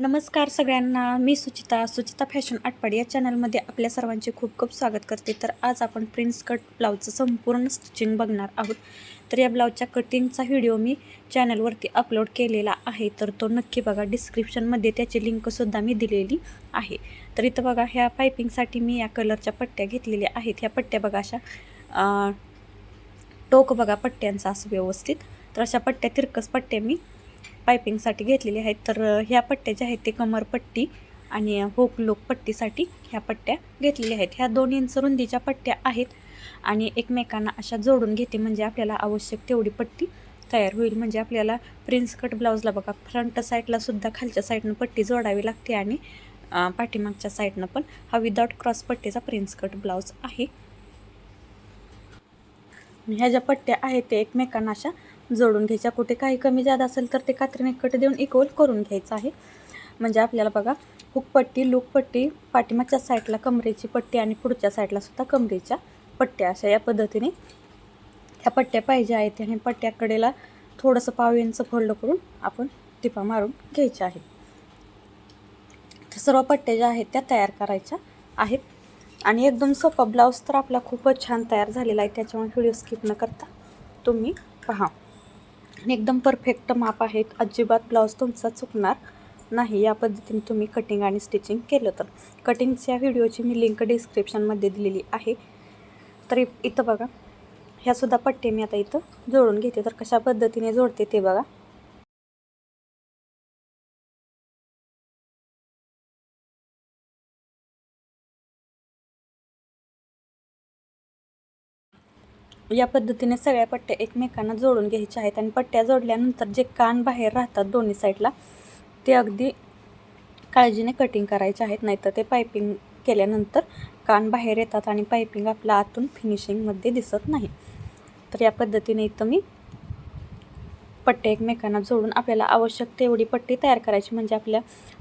नमस्कार सगळ्यांना मी सुचिता सुचिता फॅशन आटपाड या चॅनलमध्ये आपल्या सर्वांचे खूप खूप स्वागत करते. तर आज आपण प्रिन्स कट ब्लाऊजचं संपूर्ण स्टिचिंग बघणार आहोत. तर या ब्लाऊजच्या कटिंगचा व्हिडिओ मी चॅनलवरती अपलोड केलेला आहे. तर तो नक्की बघा. डिस्क्रिप्शनमध्ये त्याची लिंकसुद्धा मी दिलेली आहे. तर इथं बघा ह्या पायपिंगसाठी मी या कलरच्या पट्ट्या घेतलेल्या आहेत. ह्या पट्ट्या बघा अशा टोक बघा पट्ट्यांचा असं व्यवस्थित. तर अशा पट्ट्या तिरकस पट्ट्या मी पायपिंगसाठी घेतलेले आहेत. तर ह्या पट्ट्या ज्या आहेत ते कमरपट्टी आणि होक लोक पट्टीसाठी ह्या पट्ट्या घेतलेल्या आहेत. ह्या दोन इंच रुंदीच्या पट्ट्या आहेत आणि एकमेकांना अशा जोडून घेते म्हणजे आपल्याला आवश्यक तेवढी पट्टी तयार होईल. म्हणजे आपल्याला प्रिन्स कट ब्लाऊजला बघा फ्रंट साईडला सुद्धा खालच्या साईडनं पट्टी जोडावी लागते आणि पाठीमागच्या साईडनं पण हा विदाउट क्रॉस पट्टीचा प्रिन्स कट ब्लाऊज आहे. ह्या ज्या पट्ट्या आहेत ते एकमेकांना अशा जोडून घ्यायच्या. कुठे काही कमी जादा असेल तर ते कात्रीने कट देऊन इक्वल करून घ्यायचं आहे. म्हणजे आपल्याला बघा हुकपट्टी लूकपट्टी पाठीमागच्या साईडला कमरेची पट्टी आणि पुढच्या साईडला सुद्धा कमरेच्या पट्ट्या. अशा या पद्धतीने ह्या पट्ट्या पाहिजे आहेत आणि पट्ट्याकडेला थोडंसं पाव यांचं फोल्ड करून आपण टिपा मारून घ्यायच्या आहेत. तर सर्व पट्ट्या ज्या आहेत त्या तयार करायच्या आहेत. आणि एकदम सोपा ब्लाऊज तर आपला खूपच छान तयार झालेला आहे. त्याच्यामुळे व्हिडिओ स्किप न करता तुम्ही पहा. एकदम परफेक्ट माप आहेत. अजिबात ब्लाऊज तुमचा चुकणार नाही. या पद्धतीने तुम्ही कटिंग आणि स्टिचिंग केलं तर. कटिंगच्या व्हिडिओची मी लिंक डिस्क्रिप्शनमध्ये दिलेली आहे. तर इथं बघा. ह्यासुद्धा पट्टे मी आता इथं जोडून घेते. तर कशा पद्धतीने जोडते ते बघा. या पद्धतीने सगळ्या पट्ट्या एकमेकांना जोडून घ्यायच्या आहेत आणि पट्ट्या जोडल्यानंतर जे कान बाहेर राहतात दोन्ही साईडला ते अगदी काळजीने कटिंग करायचे आहेत नाहीतर ते पायपिंग केल्यानंतर कान बाहेर येतात आणि पायपिंग आपल्या आतून फिनिशिंगमध्ये दिसत नाही. तर या पद्धतीने इथं मी पट्टे एकमेकांना जोडून आपल्याला आवश्यक तेवढी पट्टी तयार करायची म्हणजे आपल्या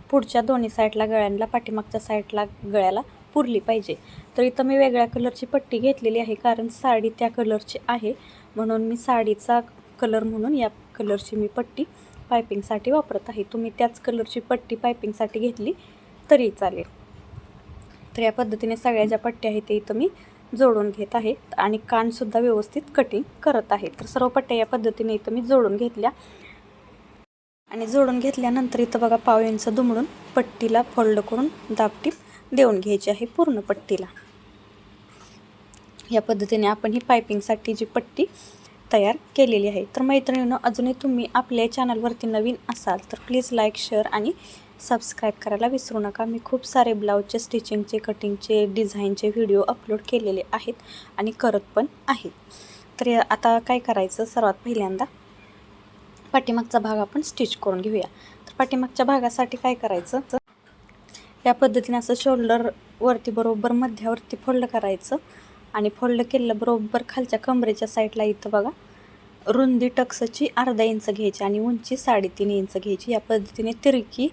पुढच्या दोन्ही साईडला गळ्यांना पाठीमागच्या साईडला गळ्याला पुरली पाहिजे. तर इथं मी वेगळ्या कलरची पट्टी घेतलेली आहे कारण साडी त्या कलरची आहे. म्हणून मी साडीचा कलर म्हणून या कलरची मी पट्टी पायपिंगसाठी वापरत आहे. तुम्ही त्याच कलरची पट्टी पायपिंगसाठी घेतली तरी चालेल. तर या पद्धतीने सगळ्या ज्या पट्ट्या आहेत ते इथं मी जोडून घेत आहे आणि कानसुद्धा व्यवस्थित कटिंग करत आहे. तर सर्व पट्ट्या या पद्धतीने इथं मी जोडून घेतल्या. आणि जोडून घेतल्यानंतर इथं बघा पाव इंच दुमडून पट्टीला फोल्ड करून दाबटीप देऊन घ्यायची आहे पूर्ण पट्टीला. या पद्धतीने आपण ही पायपिंगसाठी जी पट्टी तयार केलेली आहे. तर मैत्रिणीनं अजूनही तुम्ही आपल्या चॅनलवरती नवीन असाल तर प्लीज लाईक शेअर आणि सबस्क्राईब करायला विसरू नका. मी खूप सारे ब्लाऊजचे स्टिचिंगचे कटिंगचे डिझाईनचे व्हिडिओ अपलोड केलेले आहेत आणि करत पण आहे तर या- आता काय करायचं? सर्वात पहिल्यांदा पाठीमागचा भाग आपण स्टिच करून घेऊया. तर पाठीमागच्या भागासाठी काय करायचं? तर या पद्धतीने असं शोल्डरवरती बरोबर मध्यावरती फोल्ड करायचं. आणि फोल्ड केलं बरोबर खालच्या कमरेच्या साईडला इथं बघा रुंदी टक्सची अर्धा इंच घ्यायची आणि उंची साडेतीन इंच घ्यायची. या पद्धतीने तिरकी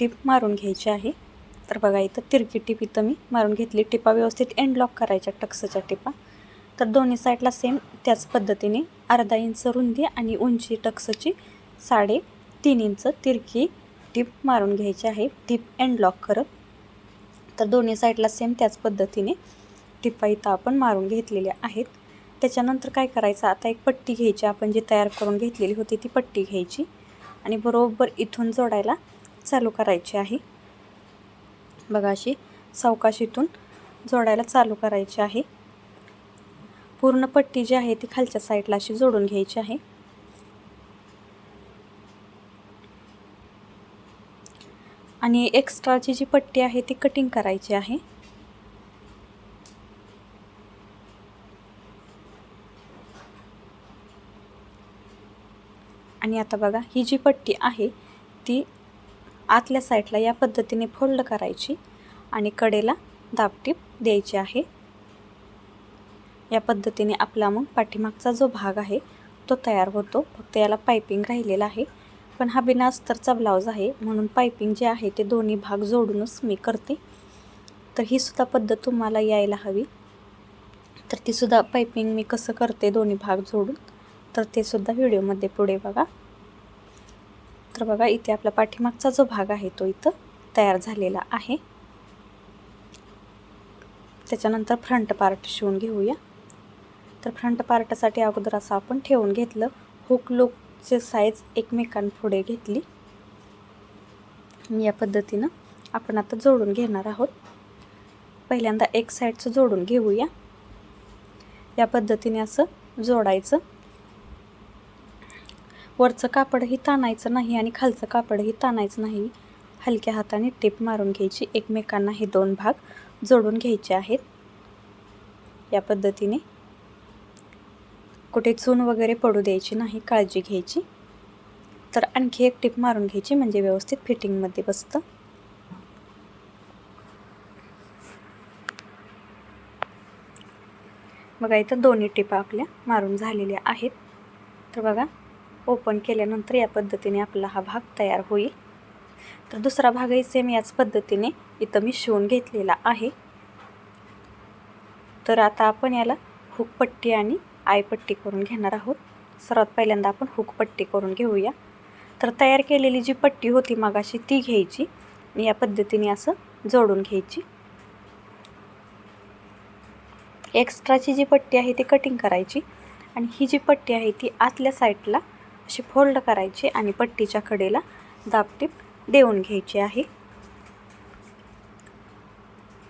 टीप मारून घ्यायची आहे. तर बघा इथं तिरकी टीप इथं मी मारून घेतली. टिपा व्यवस्थित एंड लॉक करायच्या टक्सच्या टिपा. तर दोन्ही साईडला सेम त्याच पद्धतीने अर्धा इंच रुंदी आणि उंची टक्सची साडे तीन इंच तिरकी टीप मारून घ्यायची आहे. टीप अँड लॉक करत. तर दोन्ही साईडला सेम त्याच पद्धतीने टिपा इथं आपण मारून घेतलेल्या आहेत. त्याच्यानंतर काय करायचं? आता एक पट्टी घ्यायची. आपण जी तयार करून घेतलेली होती ती पट्टी घ्यायची. आणि बरोबर इथून जोडायला चालू करायची आहे. बघा अशी सावकाशीतून जोडायला चालू करायची आहे. पूर्ण पट्टी जी आहे ती खालच्या साईडला अशी जोडून घ्यायची आहे. आणि एक्स्ट्राची जी पट्टी आहे ती कटिंग करायची आहे. आणि आता बघा ही जी पट्टी आहे ती आतल्या साईडला या पद्धतीने फोल्ड करायची आणि कडेला दाबटीप द्यायची आहे. या पद्धतीने आपला मग पाठीमागचा जो भाग आहे तो तयार होतो. फक्त याला पायपिंग राहिलेला आहे. पण हा बिना अस्तरचा ब्लाऊज आहे. म्हणून पायपिंग जे आहे ते दोन्ही भाग जोडूनच मी करते. तर ही सुद्धा पद्धत तुम्हाला यायला हवी. तर ती सुद्धा पायपिंग मी कसं करते दोन्ही भाग जोडून तर ते सुद्धा व्हिडिओमध्ये पुढे बघा. तर बघा इथे आपला पाठीमागचा जो भाग आहे तो इथं तयार झालेला आहे. त्याच्यानंतर फ्रंट पार्ट शिवून घेऊया. तर फ्रंट पार्टसाठी अगोदर असं आपण ठेवून घेतलं. हुक लूक साईज एकमेकांपुढे घेतली. या पद्धतीनं आपण आता जोडून घेणार आहोत. पहिल्यांदा एक साईडचं जोडून घेऊया. या पद्धतीने असं जोडायचं. वरचं कापडही ताणायचं नाही आणि खालचं कापडही ताणायचं नाही. हलक्या हाताने टिप मारून घ्यायची. एकमेकांना हे दोन भाग जोडून घ्यायचे आहेत. या पद्धतीने कुठे चून वगैरे पडू द्यायची नाही काळजी घ्यायची. तर आणखी एक टिप मारून घ्यायची म्हणजे व्यवस्थित फिटिंगमध्ये बसतं. बघा इथं दोन्ही टिपा आपल्या मारून झालेल्या आहेत. तर बघा ओपन केल्यानंतर या पद्धतीने आपला हा भाग तयार होईल. तर दुसरा भागही सेम याच पद्धतीने इथं मी शिवून घेतलेला आहे. तर आता आपण याला हुकपट्टी आणि आयपट्टी करून घेणार आहोत. सर्वात पहिल्यांदा आपण हुकपट्टी करून घेऊया. तर तयार केलेली जी पट्टी होती मागाशी ती घ्यायची आणि या पद्धतीने असं जोडून घ्यायची. एक्स्ट्राची जी पट्टी आहे ती कटिंग करायची आणि ही जी पट्टी आहे ती आतल्या साईडला अशी फोल्ड करायची आणि पट्टीच्या कडेला दाबटीप देऊन घ्यायची आहे.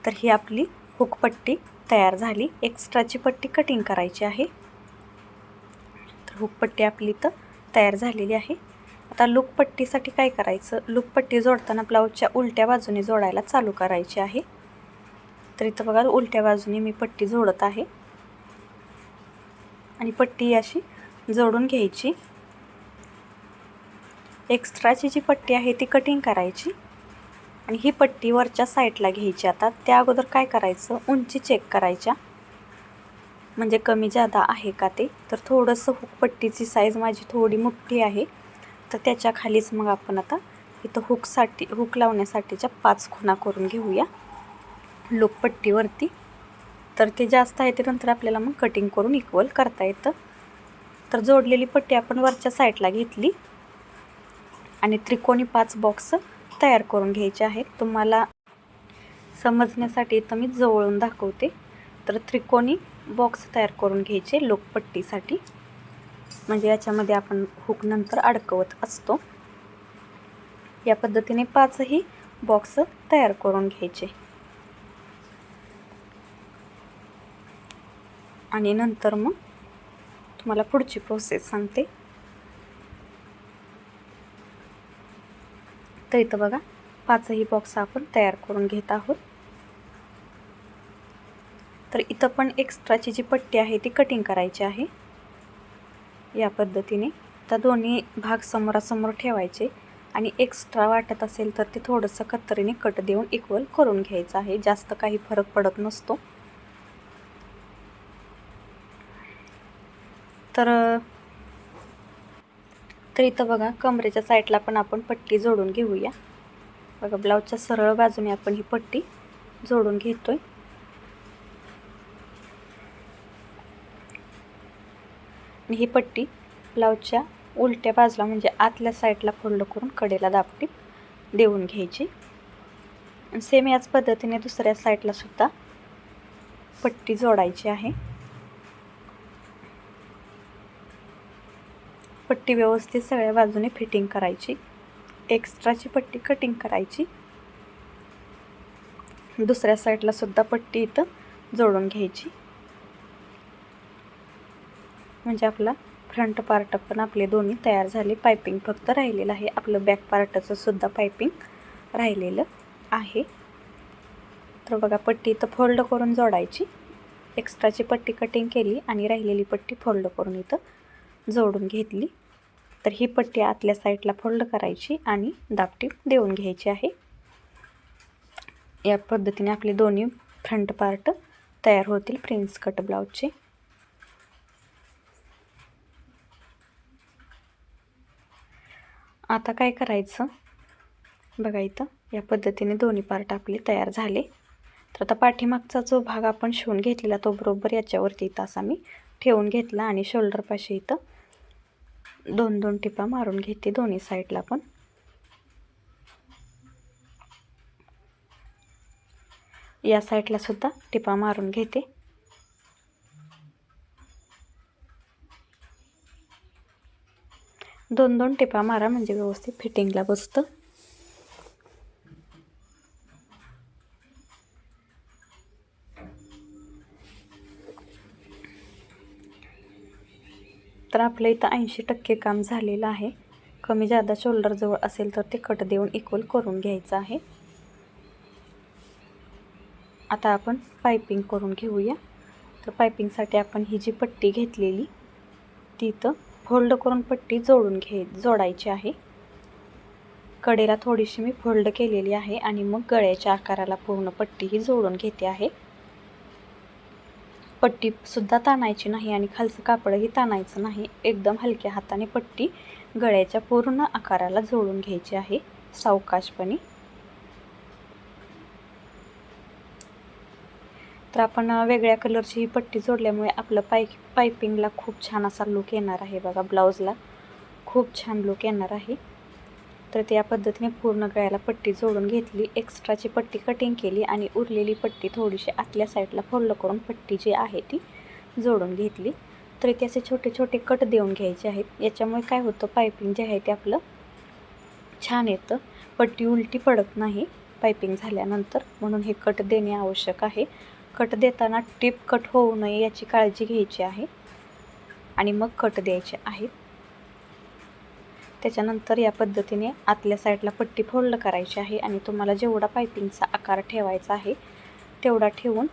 तर ही आपली हुकपट्टी तयार झाली. एक्स्ट्राची पट्टी कटिंग करायची आहे. हुकपट्टी आपली इथं तयार झालेली आहे. आता लूकपट्टीसाठी काय करायचं? लूकपट्टी जोडताना ब्लाऊजच्या उलट्या बाजूने जोडायला चालू करायची आहे. तर इथं बघा उलट्या बाजूने मी पट्टी जोडत आहे. आणि पट्टी अशी जोडून घ्यायची. एक्स्ट्राची जी पट्टी आहे ती कटिंग करायची. आणि ही पट्टी वरच्या साईडला घ्यायची. आता त्या अगोदर काय करायचं? उंची चेक करायच्या. म्हणजे कमी जादा आहे का ते? तर थोडंसं हुकपट्टीची साईज माझी थोडी मोठी आहे. तर त्याच्या खालीच मग आपण आता इथं हुकसाठी हुक लावण्यासाठीच्या पाच खुणा करून घेऊया. लोकपट्टीवरती तर ते जास्त आहे ते नंतर आपल्याला मग कटिंग करून इक्वल करता येतं. तर जोडलेली पट्टी आपण वरच्या साईडला घेतली. आणि त्रिकोणी पाच बॉक्स तयार करून घ्यायचे आहेत. तुम्हाला समजण्यासाठी इथं मी जवळून दाखवते. तर त्रिकोणी बॉक्स तयार करून घ्यायचे लोकपट्टीसाठी. म्हणजे याच्यामध्ये आपण हुक नंतर अडकवत असतो. या पद्धतीने पाचही बॉक्स तयार करून घ्यायचे. आणि नंतर मग तुम्हाला पुढची प्रोसेस सांगते. तर इथं बघा पाचही बॉक्स आपण तयार करून घेत आहोत. तर इथं पण एक्स्ट्राची जी पट्टी आहे ती कटिंग करायची आहे. या पद्धतीने. त्या दोन्ही भाग समोरासमोर ठेवायचे आणि एक्स्ट्रा वाटत असेल तर ते थोडंसं कत्तरीने कट देऊन इक्वल करून घ्यायचं आहे. जास्त काही फरक पडत नसतो. तर तर इथं बघा कमरेच्या साईडला पण आपण पट्टी जोडून घेऊया. बघा ब्लाऊजच्या सरळ बाजूने आपण ही पट्टी जोडून घेतो आहे आणि ही पट्टी ब्लाऊजच्या उलट्या बाजूला म्हणजे आतल्या साईडला फोल्ड करून कडेला दापटी देऊन घ्यायची. सेम याच पद्धतीने दुसऱ्या साईडला सुद्धा पट्टी जोडायची आहे. पट्टी व्यवस्थित सगळ्या बाजूने फिटिंग करायची. एक्स्ट्राची पट्टी कटिंग करायची. दुसऱ्या साईडला सुद्धा पट्टी इथं जोडून घ्यायची. म्हणजे आपला फ्रंट पार्ट पण आपले दोन्ही तयार झाले. पायपिंग फक्त राहिलेलं आहे. आपलं बॅक पार्टचं सुद्धा पायपिंग राहिलेलं आहे. तर बघा पट्टी इथं फोल्ड करून जोडायची. एक्स्ट्राची पट्टी कटिंग केली आणि राहिलेली पट्टी फोल्ड करून इथं जोडून घेतली. तर ही पट्टी आतल्या साईडला फोल्ड करायची आणि दापटी देऊन घ्यायची आहे. या पद्धतीने आपले दोन्ही फ्रंट पार्ट तयार होतील. प्रिन्स कट ब्लाऊजचे आता काय करायचं? बघा इथं या पद्धतीने दोन्ही पार्ट आपले तयार झाले. तर आता पाठीमागचा जो भाग आपण शिवून घेतलेला तो बरोबर याच्यावरती इथं असा मी ठेवून घेतला आणि शोल्डरपाशी इथं दोन दोन टिपा मारून घेते दोन्ही साईडला पण. या साईडला सुद्धा टिपा मारून घेते. दोन दोन टिपा मारा म्हणजे व्यवस्थित फिटिंगला बसतं. तर आपलं इथं ऐंशी टक्के काम झालेलं आहे. कमी जादा शोल्डरजवळ असेल तर ते कट देऊन इक्वल करून घ्यायचं आहे. आता आपण पायपिंग करून घेऊया. तर पायपिंगसाठी आपण ही जी पट्टी घेतलेली ती इथं फोल्ड करून पट्टी जोडून घे जोडायची आहे. कडेला थोडीशी मी फोल्ड केलेली आहे आणि मग गळ्याच्या आकाराला पूर्ण पट्टी ही जोडून घेते आहे. पट्टीसुद्धा ताणायची नाही आणि खालचं कापडही ताणायचं नाही. एकदम हलक्या हाताने पट्टी गळ्याच्या पूर्ण आकाराला जोडून घ्यायची आहे सावकाशपणे. तर आपण वेगळ्या कलरची ही पट्टी जोडल्यामुळे आपलं पाय पायपिंगला खूप छान असा लुक येणार आहे बघा ब्लाऊजला. खूप छान लुक येणार आहे. तर त्या पद्धतीने पूर्ण गळ्याला पट्टी जोडून घेतली. एक्स्ट्राची पट्टी कटिंग केली आणि उरलेली पट्टी थोडीशी आतल्या साईडला फोल्ड करून पट्टी जी आहे ती जोडून घेतली. तर इथे असे छोटे छोटे कट देऊन घ्यायचे आहेत. याच्यामुळे काय होतं पायपिंग जे आहे ते आपलं छान येतं. पट्टी उलटी पडत नाही पायपिंग झाल्यानंतर. म्हणून हे कट देणे आवश्यक आहे. कट देताना टिप कट होऊ नये याची काळजी घ्यायची आहे. आणि मग कट द्यायचे आहेत त्याच्यानंतर या पद्धतीने आतल्या साईडला पट्टी फोल्ड करायची आहे आणि तुम्हाला जेवढा पायपिंगचा आकार ठेवायचा आहे तेवढा ठेवून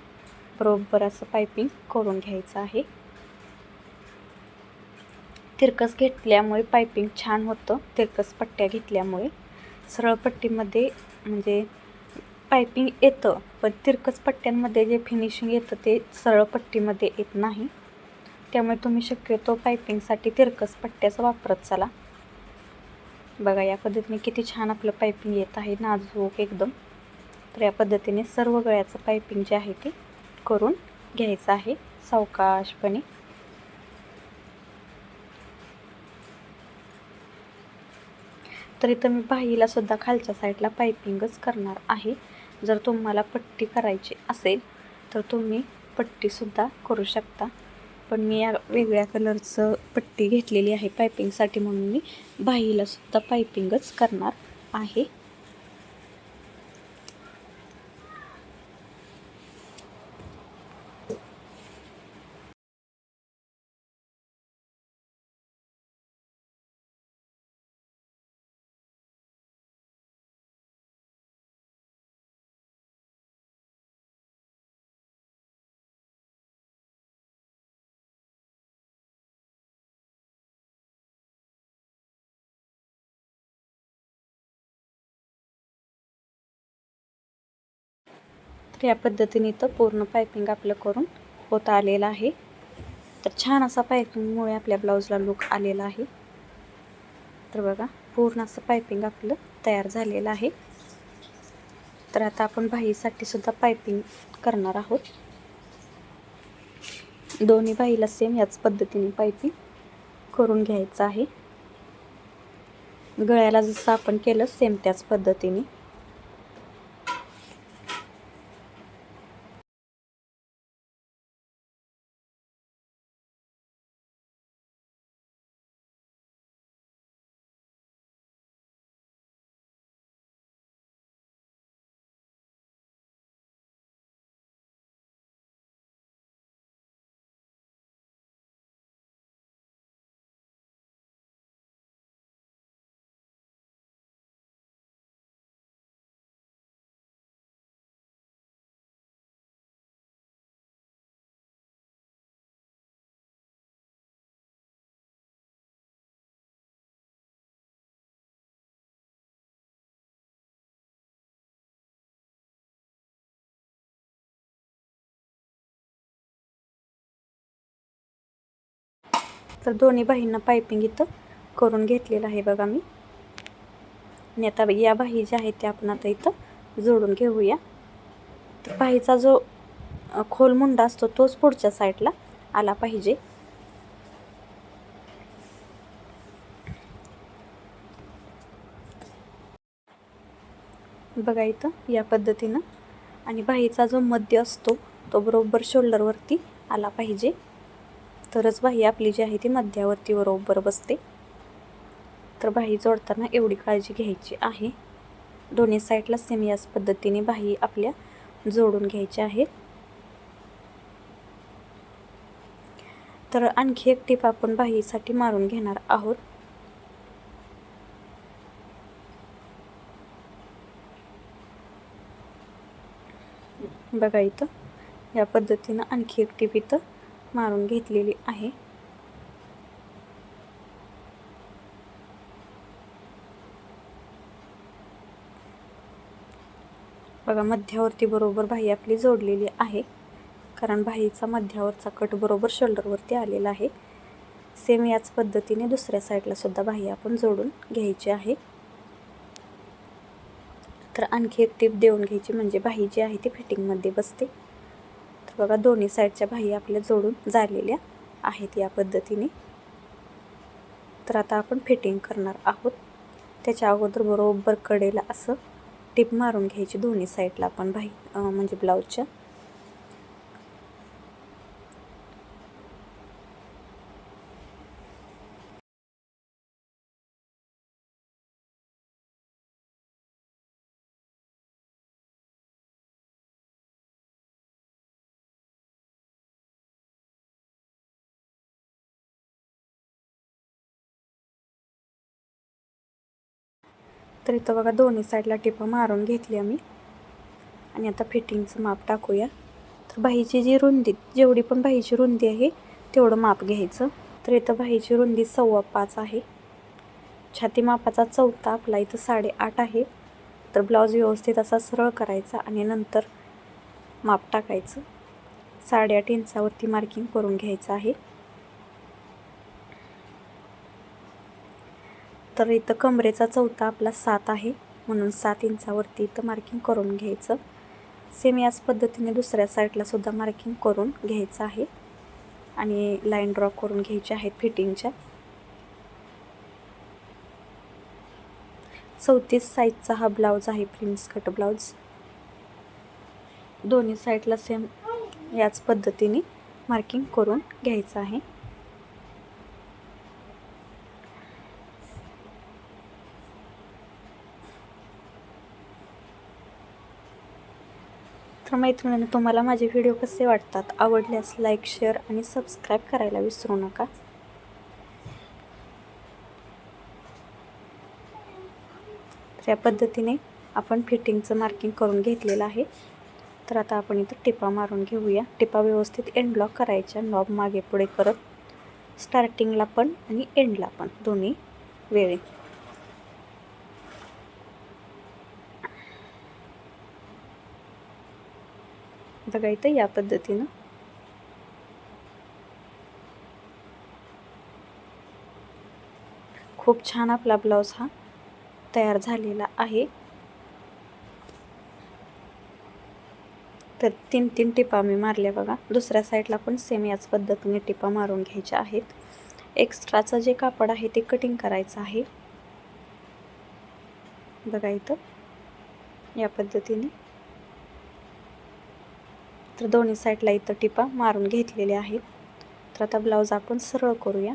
बरोबर असं पायपिंग करून घ्यायचं आहे. तिरकस घेतल्यामुळे पायपिंग छान होतं. तिरकस पट्ट्या घेतल्यामुळे सरळ पट्टीमध्ये म्हणजे पायपिंग येतं पण तिरकस पट्ट्यांमध्ये जे फिनिशिंग येतं ते सरळ पट्टीमध्ये येत नाही. त्यामुळे तुम्ही शक्यतो पायपिंगसाठी तिरकस पट्ट्याचा वापरत चला. बघा या पद्धतीने किती छान आपलं पायपिंग येत आहे नाजूक एकदम. तर या पद्धतीने सर्व गळ्याचं पायपिंग जे आहे ते करून घ्यायचं आहे सावकाशपणे. तर इथं मी बाहीला सुद्धा खालच्या साईडला पायपिंगच करणार आहे. जर तुम्हाला पट्टी करायची असेल तर तुम्ही पट्टीसुद्धा करू शकता. पण मी या वेगळ्या कलरचं पट्टी घेतलेली आहे पायपिंगसाठी म्हणून मी बाहीलासुद्धा पायपिंगच करणार आहे. तर या पद्धतीने इथं पूर्ण पायपिंग आपलं करून होत आलेलं आहे. तर छान असा पायपिंगमुळे आपल्या ब्लाऊजला लुक आलेला आहे. तर बघा पूर्ण असं पायपिंग आपलं तयार झालेलं आहे. तर आता आपण बाहीसाठी सुद्धा पायपिंग करणार आहोत. दोन्ही बाईला सेम याच पद्धतीने पायपिंग करून घ्यायचं आहे. गळ्याला जसं आपण केलं सेम त्याच पद्धतीने. तर दोन्ही बाहींना पायपिंग इथं करून घेतलेलं आहे बघा मी. आणि आता या बाही ज्या आहेत त्या आपण आता इथं जोडून घेऊया. तर बाहीचा जो खोल मुंडा असतो तोच पुढच्या साईडला आला पाहिजे. बघा इथं या पद्धतीनं. आणि बाहीचा जो मध्य असतो तो बरोबर शोल्डरवरती आला पाहिजे. तरच भाई आपली जी आहे ती मध्यावरती बरोबर बसते. तर भाई जोडताना एवढी काळजी घ्यायची आहे. दोन्ही साईडला सेम याच पद्धतीने भाई आपल्या जोडून घ्यायच्या आहेत. तर आणखी एक टीप आपण बाहीसाठी मारून घेणार आहोत. बघा इथं या पद्धतीनं आणखी एक टीप इथं. मारून घेतलेली आहे. बघा मध्यावरती बरोबर भाई आपली जोडलेली आहे. कारण भाईचा मध्यावरचा कट बरोबर शोल्डरवरती आलेला आहे. सेम याच पद्धतीने दुसऱ्या साईडला सुद्धा बाही आपण जोडून घ्यायची आहे. तर आणखी एक टिप देऊन घ्यायची म्हणजे बाही जी आहे ती फिटिंगमध्ये बसते. बघा दोन्ही साईडच्या बाही आपल्या जोडून झालेल्या आहेत या पद्धतीने. तर आता आपण फिटिंग करणार आहोत. त्याच्या अगोदर बरोबर कडेला असं टिप मारून घ्यायची दोन्ही साईडला आपण बाही म्हणजे ब्लाऊजच्या तर इथं बघा दोन्ही साईडला टिपा मारून घेतली आम्ही. आणि आता फिटिंगचं माप टाकूया. तर बाहीची जी रुंदी जेवढी पण बाहीची रुंदी आहे तेवढं माप घ्यायचं. तर इथं बाहीची रुंदी सव्वा पाच आहे. छाती मापाचा चौथा आपला इथं साडेआठ आहे. तर ब्लाऊज व्यवस्थित असा सरळ करायचा आणि नंतर माप टाकायचं. साडेआठ इंचावरती मार्किंग करून घ्यायचं आहे. तर इथं कमरेचा चौथा आपला सात आहे. म्हणून सात इंचावरती इथं मार्किंग करून घ्यायचं. सेम याच पद्धतीने दुसऱ्या साईडला सुद्धा मार्किंग करून घ्यायचं आहे. आणि लाईन ड्रॉ करून घ्यायच्या आहेत फिटिंगच्या चौतीस साईजचा हा ब्लाऊज आहे प्रिन्स कट ब्लाऊज दोन्ही साईडला सेम याच पद्धतीने मार्किंग करून घ्यायचं आहे. तर मैत्रिणींनो तुम्हाला माझे व्हिडिओ कसे वाटतात? आवडल्यास लाईक शेअर आणि सबस्क्राईब करायला विसरू नका. तर या पद्धतीने आपण फिटिंगचं मार्किंग करून घेतलेलं आहे. तर आता आपण इथं टिपा मारून घेऊया. टिपा व्यवस्थित एंड लॉक करायच्या. नॉब मागे पुढे करत स्टार्टिंगला पण आणि एंडला पण दोन्ही वेळी. बघा इथं या पद्धतीनं. खूप छान आपला ब्लाऊज हा तयार झालेला आहे. तर तीन तीन टिपा मी मारल्या बघा. दुसऱ्या साईडला पण सेम याच पद्धतीने टिपा मारून घ्यायच्या आहेत. एक्स्ट्राचं जे कापड आहे ते कटिंग करायचं आहे. बघा इथं. या पद्धतीने. तर दोन्ही साईडला इथं टिपा मारून घेतलेल्या आहेत. तर आता ब्लाऊज आपण सरळ करूया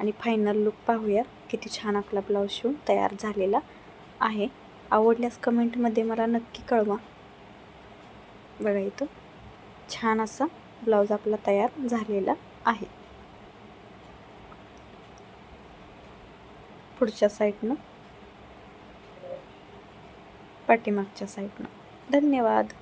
आणि फायनल लुक पाहूया. किती छान आपला ब्लाऊज शिवून तयार झालेला आहे. आवडल्यास कमेंटमध्ये मला नक्की कळवा. बघा इथं छान असा ब्लाऊज आपला तयार झालेला आहे. पुढच्या साईडनं पाठीमागच्या साईडनं. धन्यवाद.